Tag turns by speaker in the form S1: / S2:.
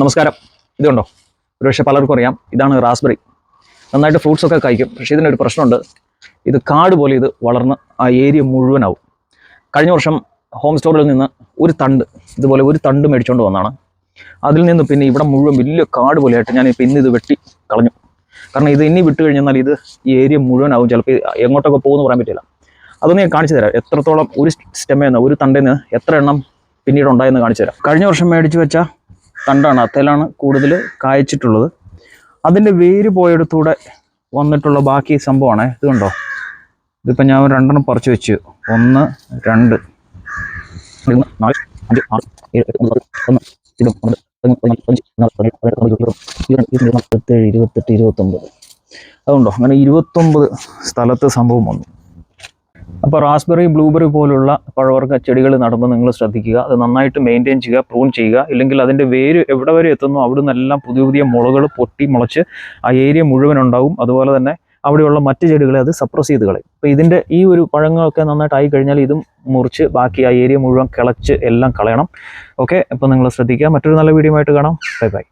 S1: നമസ്കാരം. ഇതുണ്ടോ? ഒരുപക്ഷെ പലർക്കും അറിയാം. ഇതാണ് റാസ്ബെറി. നന്നായിട്ട് ഫ്രൂട്ട്സ് ഒക്കെ കഴിക്കും. പക്ഷേ ഇതിനൊരു പ്രശ്നമുണ്ട്. ഇത് കാട് പോലെ ഇത് വളർന്ന് ആ ഏരിയ മുഴുവനാവും. കഴിഞ്ഞ വർഷം ഹോം സ്റ്റോറിൽ നിന്ന് ഒരു തണ്ട് ഇതുപോലെ ഒരു തണ്ട് മേടിച്ചുകൊണ്ട് വന്നതാണ് അതിൽ നിന്ന് പിന്നെ ഇവിടെ മുഴുവൻ വലിയ കാട് പോലെയായിട്ട് ഞാൻ ഇപ്പം ഇന്ന് ഇത് വെട്ടി കളഞ്ഞു. കാരണം ഇത് ഇനി വിട്ട് കഴിഞ്ഞാൽ ഇത് ഈ ഏരിയ മുഴുവനാവും. ചിലപ്പോൾ എങ്ങോട്ടൊക്കെ പോകുമെന്ന് പറയാൻ പറ്റില്ല. അതൊന്ന് ഞാൻ കാണിച്ചു തരാം. എത്രത്തോളം ഒരു സ്റ്റെമ്മേന്ന് ഒരു തണ്ടേന്ന് എത്ര എണ്ണം പിന്നീട് ഉണ്ടായെന്ന് കാണിച്ചു തരാം. കഴിഞ്ഞ വർഷം മേടിച്ച് വെച്ച തണ്ടാണ് അത്തേലാണ് കൂടുതൽ കായ്ച്ചിട്ടുള്ളത്. അതിന്റെ വേര് പോയടത്തൂടെ വന്നിട്ടുള്ള ബാക്കി സംഭവമാണ്. ഇത് കണ്ടോ? ഇതിപ്പോൾ ഞാൻ രണ്ടെണ്ണം പറിച്ചു വെച്ചു. ഒന്ന് രണ്ട്. അഞ്ച് ആറ് ഒന്ന് ഇരുപത്തെട്ട് ഇരുപത്തൊമ്പത്. അതുകൊണ്ടോ അങ്ങനെ ഇരുപത്തൊമ്പത് സ്ഥലത്ത് സംഭവം വന്നു. അപ്പോൾ റാസ്ബെറി ബ്ലൂബെറി പോലുള്ള പഴവർഗ ചെടികൾ നടുമ്പോൾ നിങ്ങൾ ശ്രദ്ധിക്കുക. അത് നന്നായിട്ട് മെയിന്റെയിൻ ചെയ്യുക പ്രൂൺ ചെയ്യുക. ഇല്ലെങ്കിൽ അതിന്റെ വേര് എവിടെ വരെ എത്തുന്നു അവിടെ നിന്നെല്ലാം പുതിയ പുതിയ മുളകൾ പൊട്ടി മുളച്ച് ആ ഏരിയ മുഴുവൻ ഉണ്ടാവും. അതുപോലെ തന്നെ അവിടെയുള്ള മറ്റ് ചെടികളെ അത് സപ്രസ് ചെയ്ത് കളയും. അപ്പോൾ ഇതിന്റെ ഈ ഒരു പഴങ്ങളൊക്കെ നന്നായിട്ട് ആയി കഴിഞ്ഞാൽ ഇതും മുറിച്ച് ബാക്കി ആ ഏരിയ മുഴുവൻ കിളച്ച് എല്ലാം കളയണം. ഓക്കെ അപ്പോൾ നിങ്ങൾ ശ്രദ്ധിക്കുക. മറ്റൊരു നല്ല വീഡിയോ ആയിട്ട് കാണാം. Bye bye